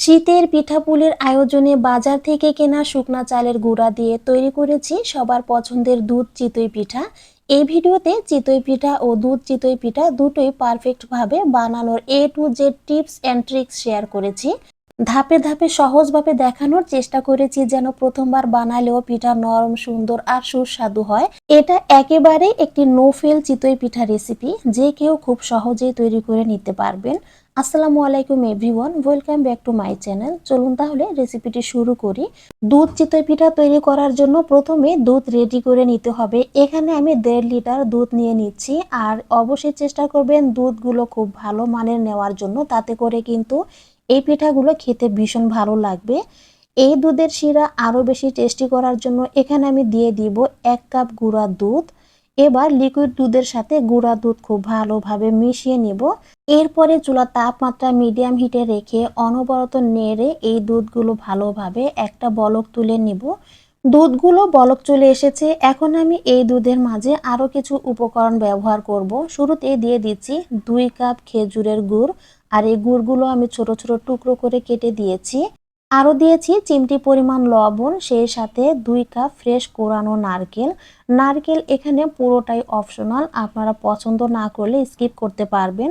শীতের পিঠাপুলির আয়োজনে বাজার থেকে কেনা শুকনা চালের গুঁড়া দিয়ে তৈরি করেছি সবার পছন্দের দুধ চিতই পিঠা। এই ভিডিওতে চিতই পিঠা ও দুধ চিতই পিঠা দুটোই পারফেক্টভাবে বানানোর A to Z tips and tricks share করেছি। ধাপে ধাপে সহজভাবে দেখানোর চেষ্টা করেছি যেন প্রথমবার বানালেও পিঠা নরম, সুন্দর আর সুস্বাদু হয়। এটা একেবারে একটি নো ফেল চিতই পিঠা রেসিপি যে কেউ খুব সহজেই তৈরি করে নিতে পারবেন। আসসালামু আলাইকুম everyone, welcome back to my channel. চলুন তাহলে রেসিপিটি শুরু করি। দুধ চিতই পিঠা তৈরি করার জন্য প্রথমে দুধ রেডি করে নিতে হবে। এখানে আমি দেড় লিটার দুধ নিয়ে নিচ্ছি। আর অবশ্যই চেষ্টা করবেন দুধগুলো খুব ভালো মানের নেওয়ার জন্য। তাতে করে কিন্তু এই পিঠাগুলো খেতে ভীষণ ভালো লাগবে। এই দুধের শিরা আরও বেশি টেস্টি করার জন্য এখানে আমি দিয়ে দিব এক কাপ গুঁড়া দুধ। এবার লিকুইড দুধের সাথে গুঁড়া দুধ খুব ভালোভাবে মিশিয়ে নিব। এরপরে চুলার তাপমাত্রা মিডিয়াম হিটে রেখে অনবরত নেড়ে এই দুধগুলো ভালোভাবে একটা বলক তুলে নিব। দুধগুলো বলক চলে এসেছে। এখন আমি এই দুধের মাঝে আরও কিছু উপকরণ ব্যবহার করব। শুরুতে দিয়ে দিচ্ছি দুই কাপ খেজুরের গুড়। আর এই গুড়গুলো আমি ছোট ছোট টুকরো করে কেটে দিয়েছি। আরও দিয়েছি চিমটি পরিমাণ লবণ, সেই সাথে দুই কাপ ফ্রেশ কোরানো নারকেল। নারকেল এখানে পুরোটাই অপশনাল আপনারা পছন্দ না করলে স্কিপ করতে পারবেন।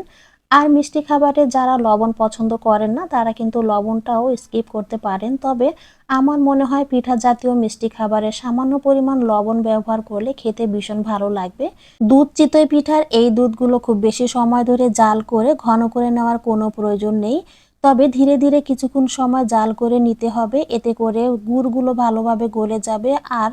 আর মিষ্টি খাবারে যারা লবণ পছন্দ করেন না, তারা কিন্তু লবণটাও স্কিপ করতে পারেন। তবে আমার মনে হয় পিঠা জাতীয় মিষ্টি খাবারে সামান্য পরিমাণ লবণ ব্যবহার করলে খেতে ভীষণ ভালো লাগবে। দুধ চিতই পিঠার এই দুধগুলো খুব বেশি সময় ধরে জাল করে ঘন করে নেওয়ার কোনো প্রয়োজন নেই। তবে ধীরে ধীরে কিছুক্ষণ সময় জাল করে নিতে হবে। এতে করে গুড়গুলো ভালোভাবে গলে যাবে আর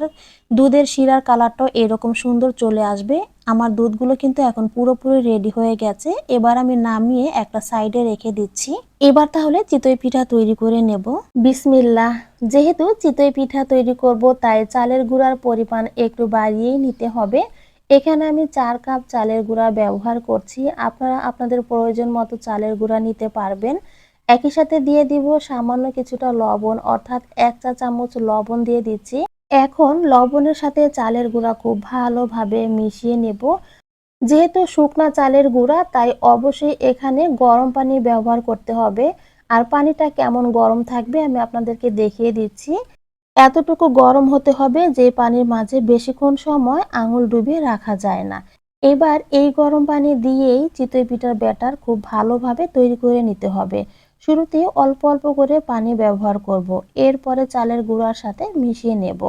দুধের শিরার কালারটাও এরকম সুন্দর চলে আসবে। আমার দুধগুলো কিন্তু এখন পুরোপুরি রেডি হয়ে গেছে। এবার আমি নামিয়ে একটা সাইডে রেখে দিচ্ছি। এবার তাহলে চিতই পিঠা তৈরি করে নেব। বিসমিল্লাহ। যেহেতু চিতই পিঠা তৈরি করব, তাই চালের গুঁড়ার পরিমাণ একটু বাড়িয়েই নিতে হবে। এখানে আমি চার কাপ চালের গুঁড়া ব্যবহার করছি। আপনারা আপনাদের প্রয়োজন মতো চালের গুঁড়া নিতে পারবেন। একই সাথে দিয়ে দিব সামান্য কিছুটা লবণ, অর্থাৎ এক চা চামচ লবণ দিয়ে দিচ্ছি। এখন লবণের সাথে চালের গুঁড়া খুব ভালোভাবে মিশিয়ে নেব। যেহেতু শুকনা চালের গুঁড়া, তাই অবশ্যই এখানে গরম পানি ব্যবহার করতে হবে। আর পানিটা কেমন গরম থাকবে আমি আপনাদেরকে দেখিয়ে দিচ্ছি। এতটুকু গরম হতে হবে যে পানির মাঝে বেশিক্ষণ সময় আঙুল ডুবিয়ে রাখা যায় না। এবার এই গরম পানি দিয়েই চিতই পিঠার ব্যাটার খুব ভালোভাবে তৈরি করে নিতে হবে। শুরুতে অল্প অল্প করে পানি ব্যবহার করব। এরপরে চালের গুঁড়ার সাথে মিশিয়ে নেব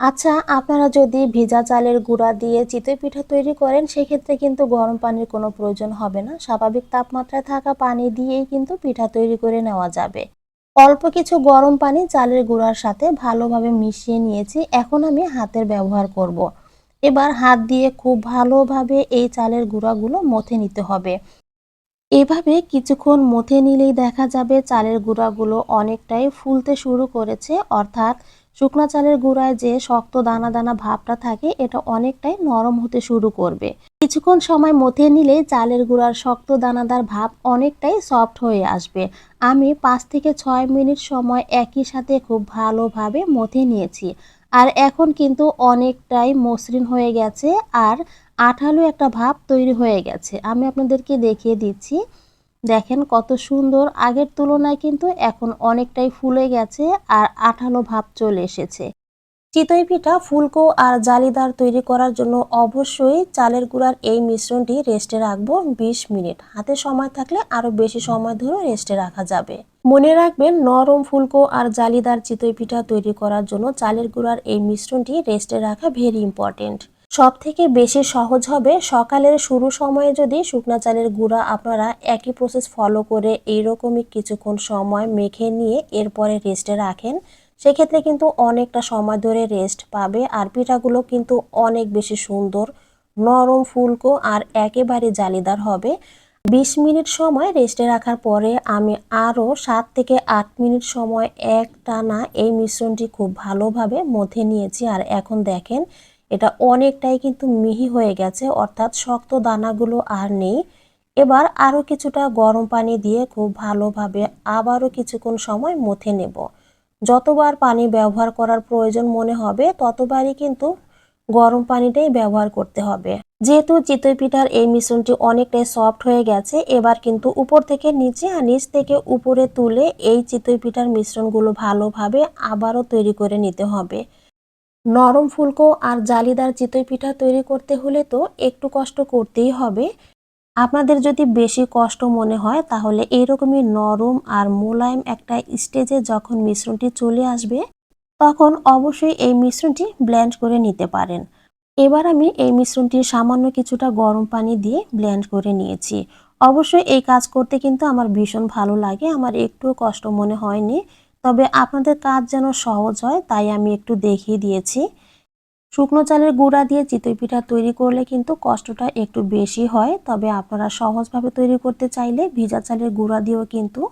আচ্ছা আপনারা যদি ভিজা চালের গুঁড়া দিয়ে চিতই পিঠা তৈরি করেন, সেক্ষেত্রে কিন্তু গরম পানির কোনো প্রয়োজন হবে না স্বাভাবিক তাপমাত্রায় থাকা পানি দিয়েই কিন্তু পিঠা তৈরি করে নেওয়া যাবে অল্প কিছু গরম পানি চালের গুঁড়ার সাথে ভালোভাবে মিশিয়ে নিয়েছি, এখন আমি হাতের ব্যবহার করব। এবার হাত দিয়ে খুব ভালোভাবে এই চালের গুঁড়াগুলো মথে নিতে হবে এভাবে কিছুক্ষণ মথে নিলেই দেখা যাবে চালের গুঁড়াগুলো অনেকটাই ফুলতে শুরু করেছে। অর্থাৎ শুকনা চালের গুঁড়ায় যে শক্ত দানা দানা ভাবটা থাকে, এটা অনেকটাই নরম হতে শুরু করবে। কিছুক্ষণ সময় মথে নিলে চালের গুঁড়ার শক্ত দানাদার ভাব অনেকটাই সফট হয়ে আসবে। আমি পাঁচ থেকে ছয় মিনিট সময় একই সাথে খুব ভালোভাবে মথে নিয়েছি। আর এখন কিন্তু অনেকটাই মসৃণ হয়ে গেছে আর আঠালো একটা ভাব তৈরি হয়ে গেছে। আমি আপনাদেরকে দেখিয়ে দিচ্ছি। দেখেন কত সুন্দর। আগের তুলনায় কিন্তু এখন অনেকটাই ফুলে গেছে আর আঠালো ভাব চলে এসেছে। চিতই পিঠা, ফুলকো আর জালিদার তৈরি করার জন্য অবশ্যই চালের গুঁড়ার এই মিশ্রণটি রেস্টে রাখব ২০ মিনিট। হাতে সময় থাকলে আরও বেশি সময় ধরে রেস্টে রাখা যাবে। মনে রাখবেন, নরম ফুলকো আর জালিদার চিতই পিঠা তৈরি করার জন্য চালের গুঁড়ার এই মিশ্রণটি রেস্টে রাখা ভেরি ইম্পর্টেন্ট। সব থেকে বেশি সহজ হবে, সকালের শুরু সময়ে যদি শুকনা চালের গুঁড়া আপনারা একই প্রসেস ফলো করে এইরকমই কিছুক্ষণ সময় মেখে নিয়ে এরপরে রেস্টে রাখেন, সেক্ষেত্রে কিন্তু অনেকটা সময় ধরে রেস্ট পাবে আর পিঠাগুলো কিন্তু অনেক বেশি সুন্দর, নরম ফুলকো আর একেবারে জালিদার হবে। বিশ মিনিট সময় রেস্টে রাখার পরে আমি আরও সাত থেকে আট মিনিট সময় এক টানা এই মিশ্রণটি খুব ভালোভাবে মধ্যে নিয়েছি। আর এখন দেখেন, এটা অনেকটাই কিন্তু মিহি হয়ে গেছে, অর্থাৎ শক্ত দানাগুলো আর নেই। এবার আরও কিছুটা গরম পানি দিয়ে খুব ভালোভাবে আবারও কিছুক্ষণ সময় মথে নেব। যতবার পানি ব্যবহার করার প্রয়োজন মনে হবে, ততবারই কিন্তু গরম পানিটাই ব্যবহার করতে হবে। যেহেতু চিতই পিঠার এই মিশ্রণটি অনেকটাই সফট হয়ে গেছে, এবার কিন্তু উপর থেকে নিচে আর নিচ থেকে উপরে তুলে এই চিতই পিঠার মিশ্রণগুলো ভালোভাবে আবারও তৈরি করে নিতে হবে। নরম ফুলকো আর জালিদার চিতই পিঠা তৈরি করতে হলে তো একটু কষ্ট করতেই হবে। আপনাদের যদি বেশি কষ্ট মনে হয়, তাহলে এইরকমই নরম আর মোলায়েম একটা স্টেজে যখন মিশ্রণটি চলে আসবে তখন অবশ্যই এই মিশ্রণটি ব্লেন্ড করে নিতে পারেন। এবার আমি এই মিশ্রণটি সামান্য কিছুটা গরম পানি দিয়ে ব্লেন্ড করে নিয়েছি। অবশ্যই এই কাজ করতে কিন্তু আমার ভীষণ ভালো লাগে, আমার একটু কষ্ট মনে হয়নি, তবে আপনাদের কাজ যেন সহজ হয় তাই আমি একটু দেখিয়ে দিয়েছি। শুকনো চালের গুঁড়া দিয়ে চিতই পিঠা তৈরি করলে কিন্তু কষ্টটা একটু বেশি হয়, তবে আপনারা সহজভাবে তৈরি করতে চাইলে ভিজা চালের গুঁড়া দিয়েও কিন্তু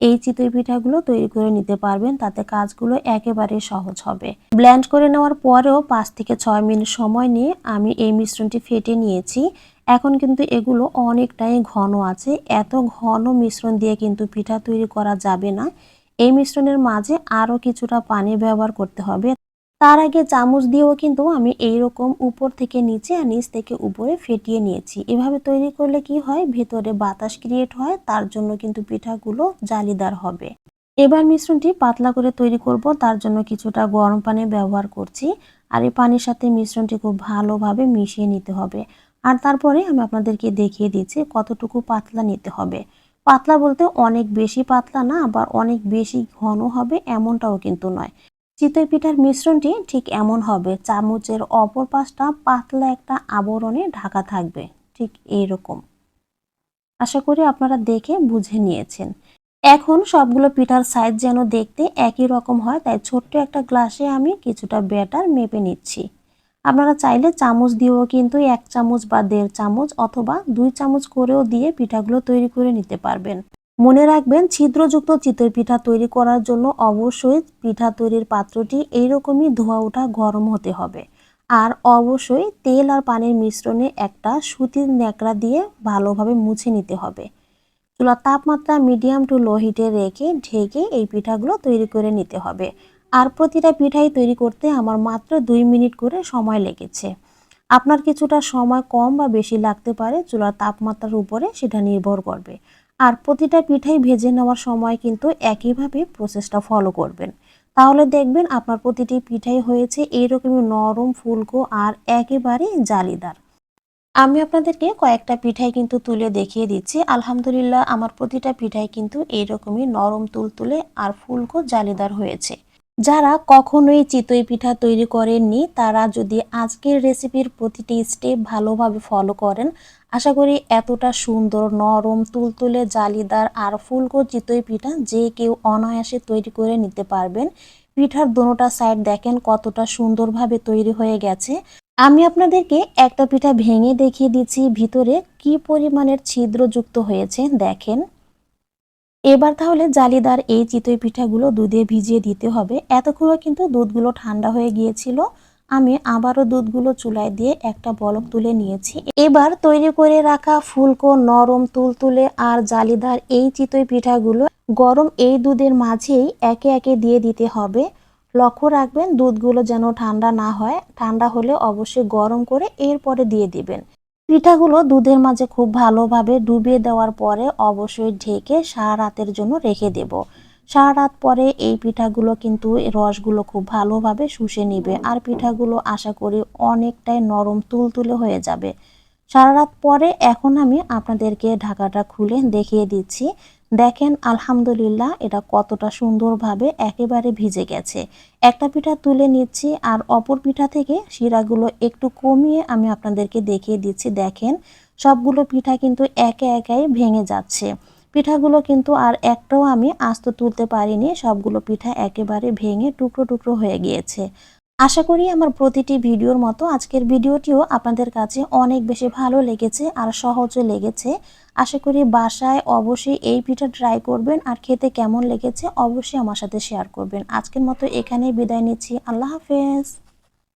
এই চিতই পিঠাগুলো তৈরি করে নিতে পারবেন, তাতে কাজগুলো একেবারে সহজ হবে। ব্ল্যান্ড করে নেওয়ার পরেও পাঁচ থেকে ছয় মিনিট সময় নিয়ে আমি এই মিশ্রণটি ফেটে নিয়েছি। এখন কিন্তু এগুলো অনেকটাই ঘন আছে, এত ঘন মিশ্রণ দিয়ে কিন্তু পিঠা তৈরি করা যাবে না। এই মিশ্রণের মাঝে আরও কিছুটা পানি ব্যবহার করতে হবে। তার আগে চামচ দিয়েও কিন্তু আমি এই রকম উপর থেকে নিচে আর নিচ থেকে উপরে ফেটিয়ে নিয়েছি। এভাবে তৈরি করলে কি হয়? ভেতরে বাতাস ক্রিয়েট হয়, তার জন্য কিন্তু পিঠাগুলো জালিদার হবে। এবার মিশ্রণটি পাতলা করে তৈরি করব, তার জন্য কিছুটা গরম পানি ব্যবহার করছি। আর এই পানির সাথে মিশ্রণটি খুব ভালোভাবে মিশিয়ে নিতে হবে। আর তারপরে আমি আপনাদেরকে দেখিয়ে দিচ্ছি কতটুকু পাতলা নিতে হবে। পাতলা বলতে অনেক বেশি পাতলা না, আবার অনেক বেশি ঘন হবে এমনটাও কিন্তু নয়। চিতই পিঠার মিশ্রণটি ঠিক এমন হবে, চামচের অপর পাশটা পাতলা একটা আবরণে ঢাকা থাকবে, ঠিক এইরকম। আশা করি আপনারা দেখে বুঝে নিয়েছেন। এখন সবগুলো পিঠার সাইজ যেন দেখতে একই রকম হয়, তাই ছোট্ট একটা গ্লাসে আমি কিছুটা ব্যাটার মেপে নিচ্ছি। আপনারা চাইলে চামচ দিয়েও কিন্তু এক চামচ বা দেড় চামচ অথবা দুই চামচ করেও দিয়ে পিঠাগুলো তৈরি করে নিতে পারবেন। মনে রাখবেন, ছিদ্রযুক্ত চিতই পিঠা তৈরি করার জন্য অবশ্যই পিঠা তৈরির পাত্রটি এইরকমই ধোয়া ওঠা গরম হতে হবে। আর অবশ্যই তেল আর পানির মিশ্রণে একটা সুতির ন্যাকড়া দিয়ে ভালোভাবে মুছে নিতে হবে। চুলার তাপমাত্রা মিডিয়াম টু লো হিটে রেখে ঢেকে এই পিঠাগুলো তৈরি করে নিতে হবে। আর প্রতিটা পিঠাই তৈরি করতে আমার মাত্র দুই মিনিট করে সময় লেগেছে। আপনার কিছুটা সময় কম বা বেশি লাগতে পারে, চুলার তাপমাত্রার উপরে সেটা নির্ভর করবে। আর প্রতিটা পিঠাই ভেজে নেওয়ার সময় কিন্তু একইভাবে প্রসেসটা ফলো করবেন। তাহলে দেখবেন আপনার প্রতিটি পিঠাই হয়েছে এইরকমই নরম, ফুলকো আর একেবারেই জালিদার। আমি আপনাদেরকে কয়েকটা পিঠাই কিন্তু তুলে দেখিয়ে দিচ্ছি। আলহামদুলিল্লাহ আমার প্রতিটা পিঠাই কিন্তু এইরকমই নরম, তুলতুলে আর ফুলকো জালিদার হয়েছে। যারা কখনোই চিতই পিঠা তৈরি করেননি, তারা যদি আজকের রেসিপির প্রতিটি স্টেপ ভালোভাবে ফলো করেন আশা করি এতটা সুন্দর, নরম, তুলতুলে, জালিদার আর ফুলকো চিতই পিঠা যে কেউ অনায়াসে তৈরি করে নিতে পারবেন। পিঠার দোনোটা সাইড দেখেন কতটা সুন্দরভাবে তৈরি হয়ে গেছে। আমি আপনাদেরকে একটা পিঠা ভেঙে দেখিয়ে দিচ্ছি, ভিতরে কি পরিমাণের ছিদ্রযুক্ত হয়েছে দেখেন। এবার তাহলে জালিদার এই চিতই পিঠাগুলো দুধে ভিজিয়ে দিতে হবে। এতক্ষণ কিন্তু দুধগুলো ঠান্ডা হয়ে গিয়েছিল। আমি আবারও দুধগুলো চুলায় দিয়ে একটা বলক তুলে নিয়েছি। এবার তৈরি করে রাখা ফুলকো, নরম তুলতুলে আর জালিদার এই চিতই পিঠাগুলো গরম এই দুধের মাঝেই একে একে দিয়ে দিতে হবে। লক্ষ্য রাখবেন দুধগুলো যেন ঠান্ডা না হয়। ঠান্ডা হলে অবশ্যই গরম করে এরপরে দিয়ে দিবেন। পিঠাগুলো দুধের মাঝে খুব ভালোভাবে ডুবিয়ে দেওয়ার পরে অবশ্যই ঢেকে সারা রাতের জন্য রেখে দেব। সারা রাত পরে এই পিঠাগুলো কিন্তু রসগুলো খুব ভালোভাবে শুষে নিবে। আর পিঠাগুলো আশা করি অনেকটাই নরম তুলতুলে হয়ে যাবে। সারা রাত পরে এখন আমি আপনাদেরকে ঢাকাটা খুলে দেখিয়ে দিচ্ছি। দেখেন, আলহামদুলিল্লাহ এটা কতটা সুন্দরভাবে একেবারে ভিজে গেছে। একটা পিঠা তুলে নিচ্ছি আর অপর পিঠা থেকে শিরাগুলো একটু কমিয়ে আমি আপনাদেরকে দেখিয়ে দিচ্ছি। দেখেন, সবগুলো পিঠা কিন্তু একে একাই ভেঙে যাচ্ছে। পিঠাগুলো কিন্তু আর একটাও আমি আস্ত তুলতে পারিনি, সবগুলো পিঠা একেবারে ভেঙে টুকরো টুকরো হয়ে গিয়েছে। আশা করি আমার প্রতিটি ভিডিওর মতো আজকের ভিডিওটিও আপনাদের কাছে অনেক বেশি ভালো লেগেছে আর সহজও লেগেছে। আশা করি বাসায় অবশ্যই এই পিঠা ট্রাই করবেন আর খেতে কেমন লেগেছে অবশ্যই আমার সাথে শেয়ার করবেন। আজকের মতো এখানেই বিদায় নিচ্ছি। আল্লাহ হাফেজ।